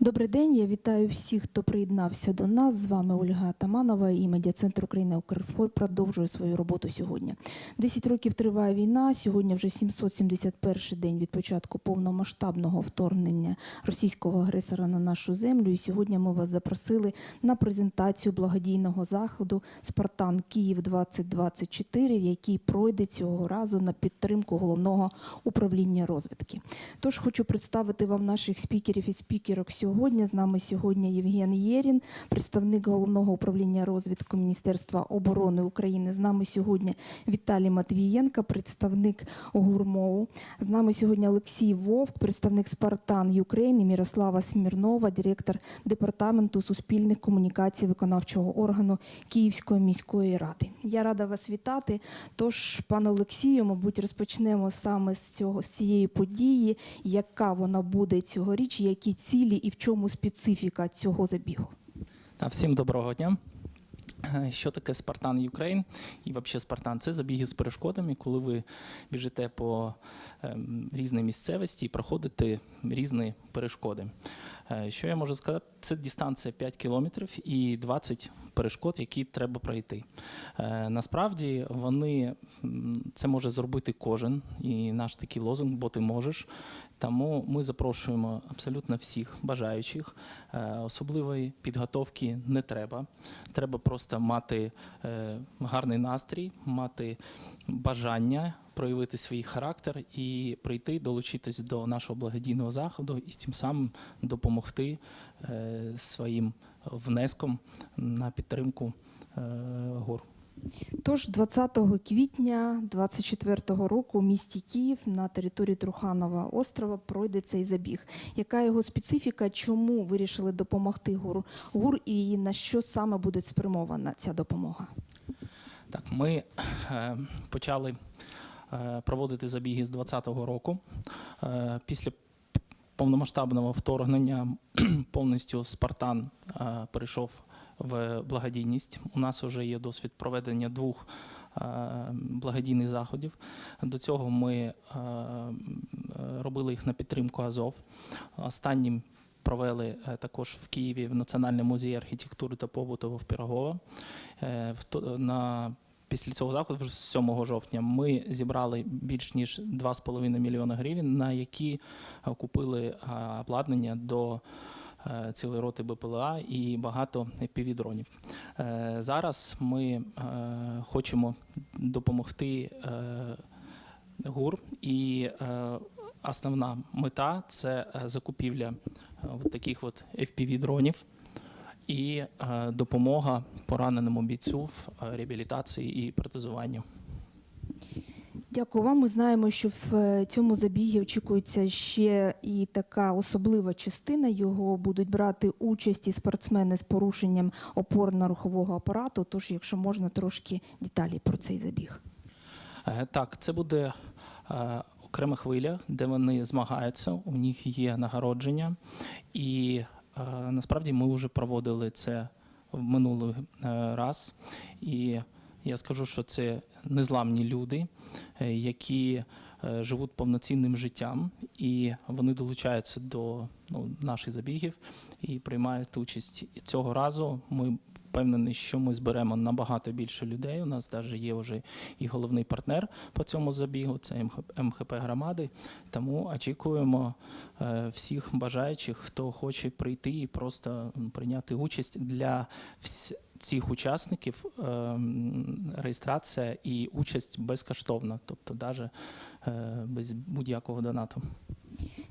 Добрий день. Я вітаю всіх, хто приєднався до нас. З вами Ольга Таманова і медіа-центр України Укрфор продовжує свою роботу сьогодні. Десять років триває війна. Сьогодні вже 771 день від початку повномасштабного вторгнення російського агресора на нашу землю. І сьогодні ми вас запросили на презентацію благодійного заходу Спартан Київ 2024, який пройде цього разу на підтримку головного управління розвідки. Тож хочу представити вам наших спікерів і спікерок сьогодні. З нами сьогодні Євген Єрін, представник головного управління розвідки Міністерства оборони України. З нами сьогодні Віталій Матвієнко, представник ГУРМОУ. З нами сьогодні Олексій Вовк, представник Спартан Юкрейн Мірослава Смірнова, директор департаменту суспільних комунікацій виконавчого органу Київської міської ради. Я рада вас вітати. Тож, пане Олексію, мабуть, розпочнемо саме з цього з цієї події, яка вона буде цьогоріч, які цілі і в чому специфіка цього забігу. Всім доброго дня. Е, Що таке Спартан Юкрейн і взагалі Спартан? Це забіги з перешкодами, коли ви біжите по ем, різній місцевості і проходите різні перешкоди. Е, Що я можу сказати? Це дистанція 5 кілометрів і 20 перешкод, які треба пройти. Е, Насправді вони це може зробити кожен, і наш такий лозунг, бо ти можеш. Тому ми запрошуємо абсолютно всіх бажаючих. Е, Особливої підготовки не треба. Треба просто мати гарний настрій, мати бажання проявити свій характер і прийти, долучитись до нашого благодійного заходу і тим самим допомогти е, своїм внеском на підтримку е, гор. Тож 20 квітня 24 року у місті Київ на території Труханова острова пройде цей забіг. Яка його специфіка? Чому вирішили допомогти ГУР, ГУР і на що саме буде спрямована ця допомога? Так, ми е, почали проводити забіги з 2020 року. Е, після повномасштабного вторгнення повністю Спартан е, перейшов в благодійність. У нас вже є досвід проведення двох е, благодійних заходів. До цього ми е, робили їх на підтримку Азов. Останнім провели е, також в Києві в Національному музеї архітектури та побуту в Пірогова. Е, на Після цього заходу, вже з 7 жовтня, ми зібрали більш ніж 2,5 мільйона гривень, на які е, купили е, обладнання до е, цілої роти БПЛА і багато півдронів. Зараз ми хочемо допомогти ГУР, і основна мета це закупівля от таких от FPV-дронів і е, допомога пораненому бійцю в е, реабілітації і протезуванні. Дякую вам. Ми знаємо, що в е, цьому забігі очікується ще і така особлива частина. Його будуть брати участь і спортсмени з порушенням опорно-рухового апарату. Тож, якщо можна, трошки деталі про цей забіг. Так, це буде окрема хвиля, де вони змагаються. У них є нагородження, і насправді ми вже проводили це в минулий е, раз. І я скажу, що це незламні люди, е, які е, живуть повноцінним життям, і вони долучаються до ну, наших забігів і приймають участь. І цього разу ми впевнений, що ми зберемо набагато більше людей. У нас навіть є вже і головний партнер по цьому забігу, це МХ МХП громади. Тому очікуємо е, всіх бажаючих, хто хоче прийти і просто прийняти участь для вс- цих учасників. е, Реєстрація і участь безкоштовна, тобто навіть без будь-якого донату.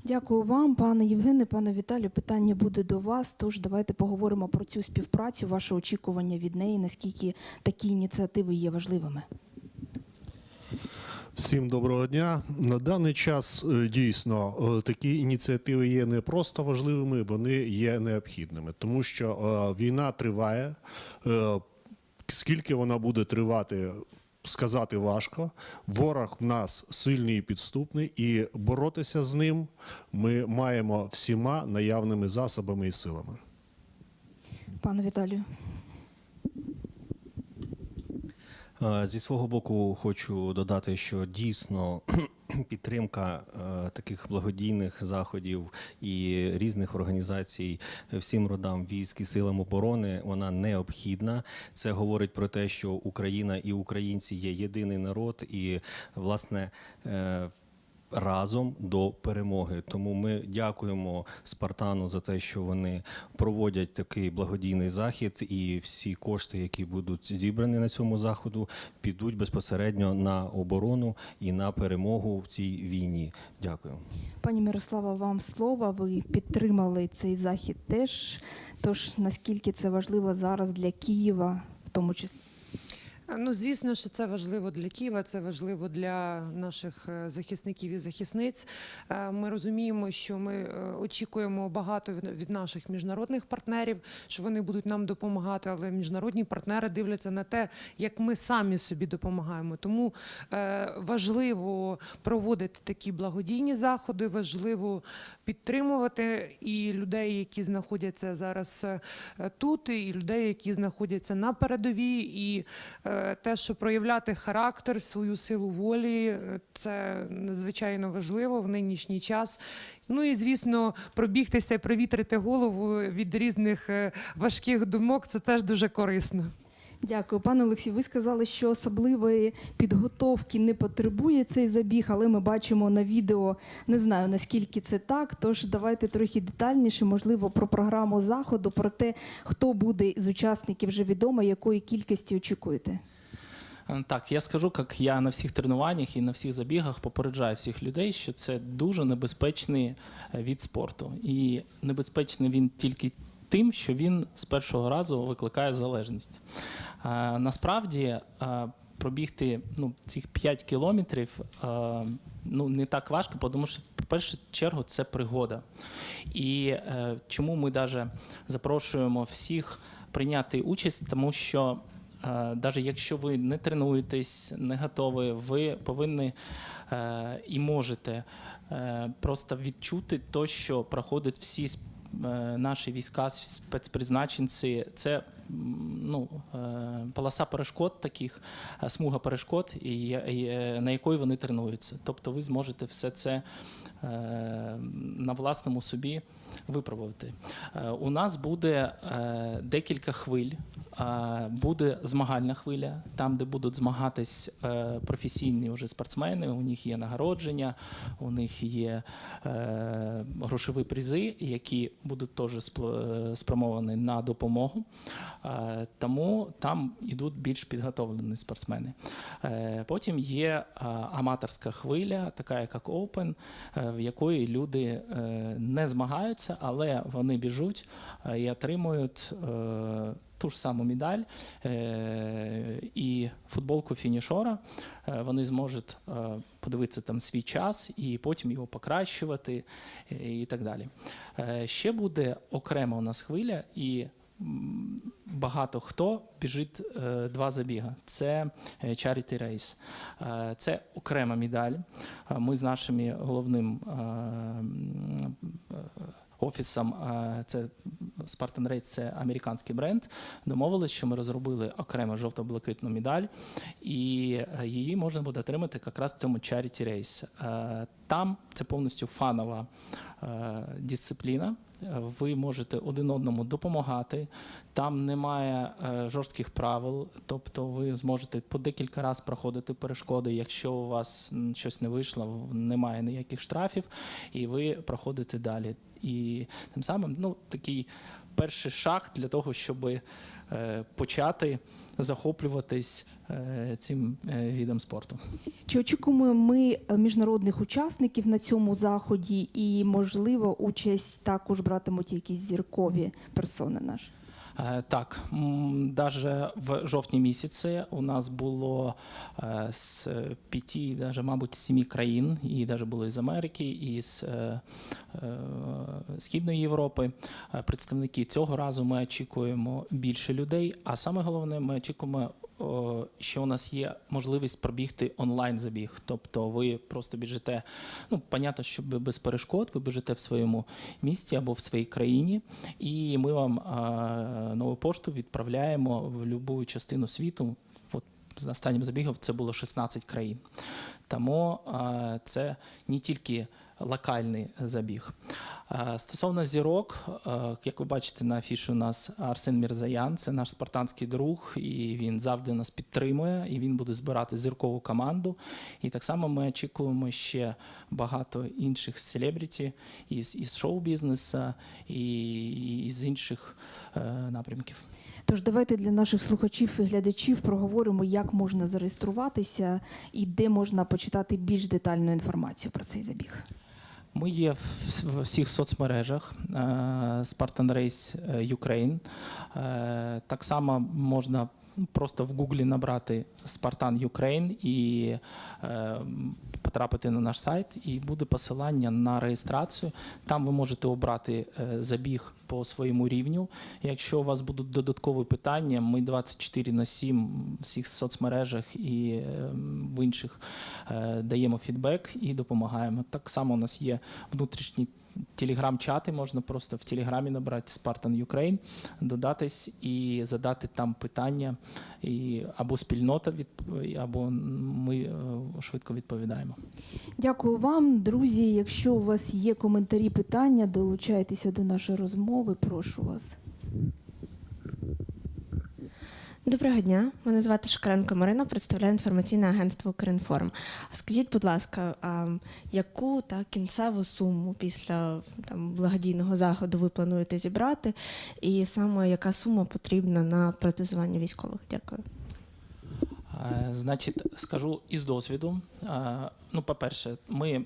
Дякую вам, пане Євгене, пане Віталію. Питання буде до вас. Тож давайте поговоримо про цю співпрацю, ваше очікування від неї, наскільки такі ініціативи є важливими. Всім доброго дня. На даний час е, дійсно е, такі ініціативи є не просто важливими, вони є необхідними, тому що е, війна триває. Скільки вона буде тривати, сказати важко. Ворог в нас сильний і підступний, і боротися з ним ми маємо всіма наявними засобами і силами. Пане Віталію. Е, Зі свого боку хочу додати, що дійсно підтримка е, таких благодійних заходів і різних організацій всім родам військ і силам оборони вона необхідна. Це говорить про те, що Україна і українці є єдиний народ, і власне. Разом до перемоги, тому ми дякуємо Спартану за те, що вони проводять такий благодійний захід, і всі кошти, які будуть зібрані на цьому заходу, підуть безпосередньо на оборону і на перемогу в цій війні. Дякую. Пані Мирослава, вам слово. Ви підтримали цей захід теж. Тож наскільки це важливо зараз для Києва, в тому числі? Ну, звісно, що це важливо для Києва, це важливо для наших е, захисників і захисниць. Е, Ми розуміємо, що ми е, очікуємо багато від- наших міжнародних партнерів, що вони будуть нам допомагати, але міжнародні партнери дивляться на те, як ми самі собі допомагаємо. Тому важливо проводити такі благодійні заходи, важливо підтримувати і людей, які знаходяться зараз тут, і людей, які знаходяться на передовій, і те, що проявляти характер, свою силу волі, це надзвичайно важливо в нинішній час. Ну і звісно, пробігтися, провітрити голову від різних е, важких думок це теж дуже корисно. Дякую, пане Олексій. Ви сказали, що особливої підготовки не потребує цей забіг, але ми бачимо на відео. Не знаю наскільки це так. Тож давайте трохи детальніше, можливо, про програму заходу, про те, хто буде з учасників вже відомо, якої кількості очікуєте. Е, Так, я скажу, як я на всіх тренуваннях і на всіх забігах попереджаю всіх людей, що це дуже небезпечний е, від спорту. І небезпечний він тільки тим, що він з першого разу викликає залежність. Е, Насправді пробігти ну, цих 5 кілометрів е, ну, не так важко, тому що в першу чергу це пригода. І е, чому ми навіть запрошуємо всіх прийняти участь, тому що навіть якщо ви не тренуєтесь, не готові, ви повинні е, і можете е, просто відчути те, що проходять всі е, наші війська, спецпризначенці. Це ну, е, полоса перешкод таких, е, смуга перешкод, е, на якої вони тренуються. Тобто ви зможете все це на власному собі випробувати. У нас буде декілька хвиль. Буде змагальна хвиля, там, де будуть змагатись професійні вже спортсмени. У них є нагородження, у них є грошові призи, які будуть теж спрямовані на допомогу. Е, Тому там йдуть більш підготовлені спортсмени. Е, Потім є е, аматорська хвиля, така як Open, в якої люди не змагаються, але вони біжуть і отримують ту ж саму медаль і футболку фінішора. Вони зможуть подивитися там свій час і потім його покращувати і так далі. Ще буде окрема у нас хвиля, і багато хто біжить е, два забіга. Це е, Charity Race. Е, Це окрема медаль. Ми з нашим головним офісом, це Spartan Race, це американський бренд. Домовились, що ми розробили окремо жовто-блакитну медаль, і її можна буде отримати якраз в цьому Charity Race. Там це повністю фанова дисципліна. Ви можете один одному допомагати. Там немає е, жорстких правил, тобто ви зможете по декілька разів проходити перешкоди. Якщо у вас щось не вийшло, немає ніяких штрафів, і ви проходите далі. І тим самим ну, такий перший шаг для того, щоб е, почати захоплюватись е, цим відом спорту. Чи очікуємо ми е, міжнародних учасників на цьому заході, і можливо участь також братимуть якісь зіркові персони наші? Е, Так, навіть в жовтні місяці у нас було е, з п'яти, навіть, мабуть, сімі країн, і навіть були з Америки, і з е, Східної Європи. Представники цього разу ми очікуємо більше людей. А саме головне, ми очікуємо, що у нас є можливість пробігти онлайн забіг. Тобто ви просто біжите, ну, понятно, що без перешкод, ви біжите в своєму місті або в своїй країні, і ми вам нову пошту відправляємо в будь-яку частину світу. От з останнім забігом це було 16 країн. Тому це не тільки локальний забіг. Е, Стосовно зірок, е, як ви бачите на афіші, у нас Арсен Мірзаян, це наш спартанський друг, і він завжди нас підтримує, і він буде збирати зіркову команду. І так само ми очікуємо ще багато інших селебріті із, із шоу-бізнесу і, з інших е, напрямків. Тож давайте для наших слухачів і глядачів проговоримо, як можна зареєструватися і де можна почитати більш детальну інформацію про цей забіг. Ми є в всіх соцмережах е, Spartan Race е, Ukraine. Е, Так само можна просто в Гуглі набрати Spartan Ukraine і е, потрапити на наш сайт, і буде посилання на реєстрацію. Там ви можете обрати е, забіг по своєму рівню. Якщо у вас будуть додаткові питання, ми 24 на 7 в всіх соцмережах і е, в інших е, даємо фідбек і допомагаємо. Так само у нас є внутрішні телеграм-чати, можна просто в телеграмі набрати Spartan Ukraine, додатись і задати там питання, і або спільнота від або ми е, швидко відповідаємо. Дякую вам, друзі. Якщо у вас є коментарі, питання, долучайтеся до нашої розмови. Прошу вас. Доброго дня, мене звати Шкаренко Марина, представляю інформаційне агентство Укрінформ. Скажіть, будь ласка, а яку та кінцеву суму після там благодійного заходу ви плануєте зібрати, і саме яка сума потрібна на протезування військових? Дякую. Е, Значить, скажу із досвіду. Е, Ну, по-перше, ми.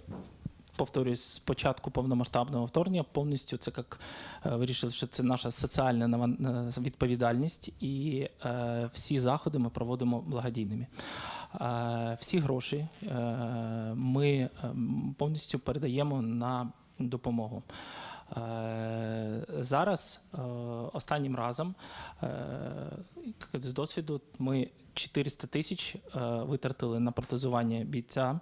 Повторюсь, з початку повномасштабного вторгнення повністю це як е, вирішили, що це наша соціальна е, відповідальність, і е, всі заходи ми проводимо благодійними. Всі гроші ми повністю передаємо на допомогу. Зараз останнім разом з досвіду ми 400 тисяч витратили на протезування бійця.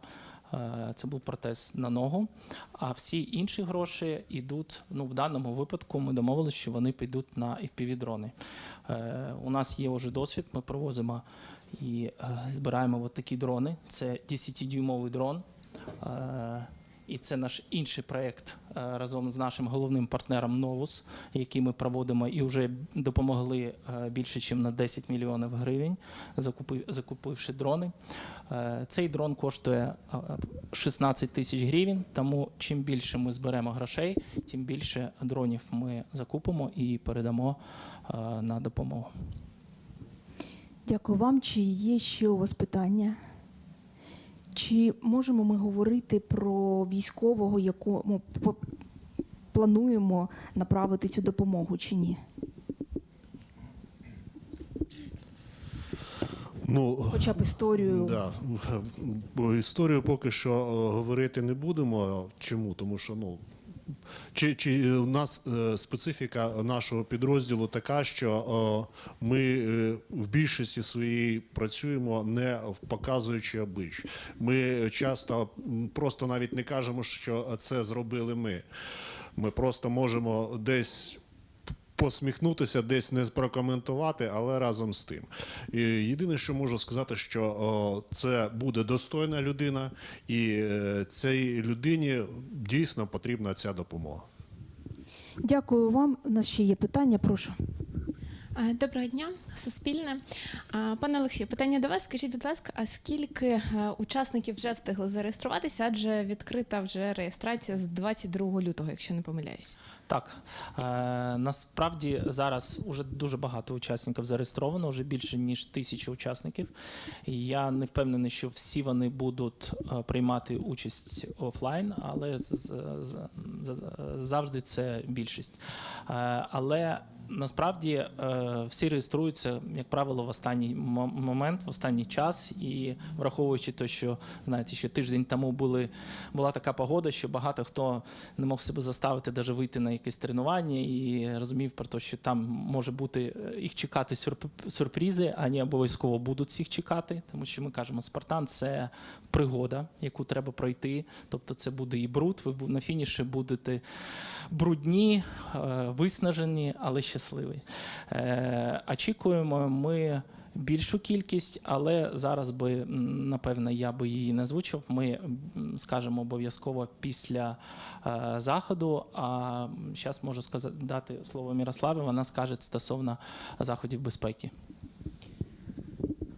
Е, Це був протез на ногу. А всі інші гроші йдуть. Ну, в даному випадку ми домовилися, що вони підуть на FPV-дрони. Е, У нас є вже досвід. Ми провозимо і е, збираємо от такі дрони. Це 10-дюймовий дрон. І це наш інший проєкт е, разом з нашим головним партнером Novus, який ми проводимо і вже допомогли е, більше, ніж на 10 мільйонів гривень, закупи- закупивши дрони. Е, Цей дрон коштує е, 16 тисяч гривень, тому чим більше ми зберемо грошей, тим більше дронів ми закупимо і передамо на допомогу. Дякую вам. Чи є ще у вас питання? Чи можемо ми говорити про військового, якому плануємо направити цю допомогу, чи ні? Ну, Хоча б історію. Да. Бо історію поки що е, говорити не будемо. Чому? Тому що ну. Чи, чи у нас е, специфіка нашого підрозділу така, що е, ми е, в більшості своїй працюємо не показуючи облич. Ми часто просто навіть не кажемо, що це зробили ми. Ми просто можемо десь посміхнутися, десь не прокоментувати, але разом з тим. І єдине, що можу сказати, що о, це буде достойна людина, і е, цій людині дійсно потрібна ця допомога. Дякую вам. У нас ще є питання. Прошу. Е, Доброго дня, Суспільне. Пане Олексію, питання до вас. Скажіть, будь ласка, а скільки е, учасників вже встигли зареєструватися? Адже відкрита вже реєстрація з 22 лютого, якщо не помиляюсь. Так, е, насправді зараз уже дуже багато учасників зареєстровано, вже більше ніж тисяча учасників. Я не впевнений, що всі вони будуть е, приймати участь офлайн, але завжди це більшість. Е, але Насправді е, всі реєструються, як правило, в останній момент, в останній час, і враховуючи те, що знаєте, що тиждень тому були була така погода, що багато хто не мог себе заставити навіть вийти на якесь тренування і розумів про те, що там може бути е, їх чекати сюрп- сюрпризи, а не обов'язково будуть всіх чекати, тому що ми кажемо, Спартан це пригода, яку треба пройти. Тобто це буде і бруд. Ви на фініші будете брудні, е, виснажені, але щасливі. Е, Очікуємо ми більшу кількість, але зараз би м, напевне я би її не озвучив. Ми скажемо обов'язково після е, заходу. А зараз можу сказати дати слово Мірославі. Вона скаже стосовно заходів безпеки.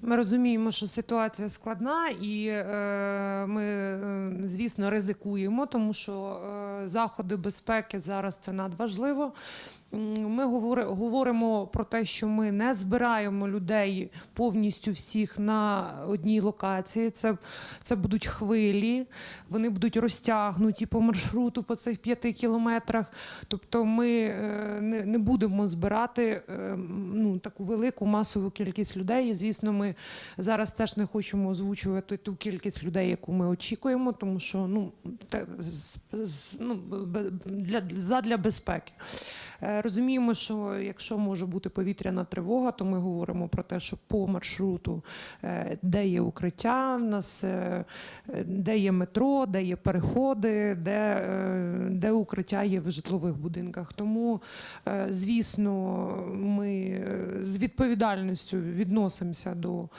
Ми розуміємо, що ситуація складна, і е, ми, е, звісно, ризикуємо, тому що е, заходи безпеки зараз це надважливо. Ми говоримо про те, що ми не збираємо людей повністю всіх на одній локації. Це, це будуть хвилі, вони будуть розтягнуті по маршруту по цих п'яти кілометрах. Тобто ми е, не, не будемо збирати е, ну, таку велику масову кількість людей. І, звісно, ми зараз теж не хочемо озвучувати ту кількість людей, яку ми очікуємо, тому що ну, те, ну, для, задля безпеки. Розуміємо, що якщо може бути повітряна тривога, то ми говоримо про те, що по маршруту, е, де є укриття, в нас е, де є метро, де є переходи, де, е, де укриття є в житлових будинках. Тому, звісно, ми з відповідальністю відносимося до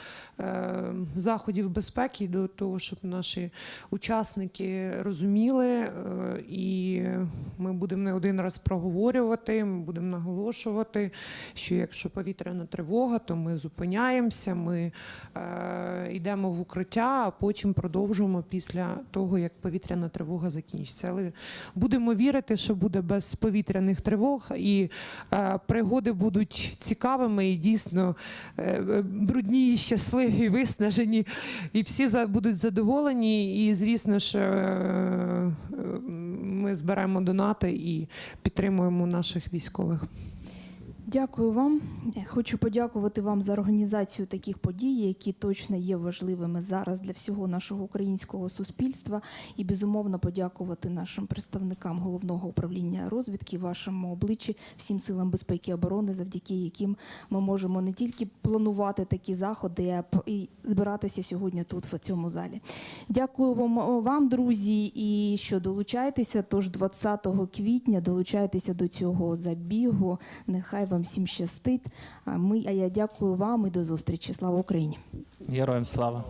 заходів безпеки, до того, щоб наші учасники розуміли, і ми будемо не один раз проговорювати, ми будемо наголошувати, що якщо повітряна тривога, то ми зупиняємося, ми е, йдемо в укриття, а потім продовжуємо після того, як повітряна тривога закінчиться. Але будемо вірити, що буде без повітряних тривог, і е, пригоди будуть цікавими і дійсно е, брудні, і щасливі, і виснажені, і всі за- будуть задоволені. І звісно ж, е, е, ми зберемо донати і підтримуємо наших військових військових. Дякую вам. Е, Хочу подякувати вам за організацію таких подій, які точно є важливими зараз для всього нашого українського суспільства. І безумовно подякувати нашим представникам головного управління розвідки, вашому обличчі, всім силам безпеки і оборони, завдяки яким ми можемо не тільки планувати такі заходи, а і збиратися сьогодні тут, в цьому залі. Дякую вам, вам, друзі, і що долучайтеся. Тож 20 квітня долучайтеся до цього забігу. Нехай вам всім щастить. Ми, а я дякую вам і до зустрічі. Слава Україні! Героям слава!